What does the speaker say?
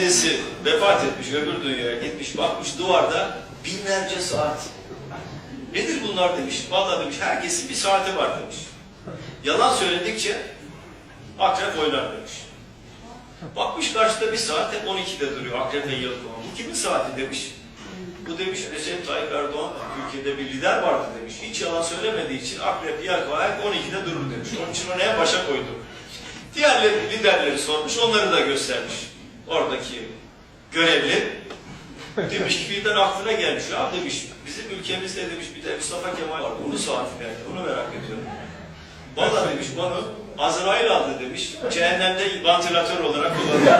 annesi vefat etmiş, öbür dünyaya gitmiş, bakmış duvarda binlerce saat. Nedir bunlar demiş. Vallahi demiş herkesin bir saati var demiş. Yalan söyledikçe akrep oynar demiş. Bakmış karşıda bir saat hep 12'de duruyor akrep ve yıldırma. Bu kimin saati demiş. Bu demiş Recep Tayyip Erdoğan Türkiye'de bir lider vardı demiş. Hiç yalan söylemediği için akrep yelkovayak 12'de durur demiş. Onun için en başa koydu. Diğer liderleri sormuş, onları da göstermiş. Oradaki görevli demiş ki birden aklına gelmiş. Ya demiş, bizim ülkemizde demiş bir de Mustafa Kemal var. Onun saati nerede? Onu merak ediyorum. Vallahi demiş bana Azrail aldı demiş. Cehennemde vantilatör olarak kullanıyor.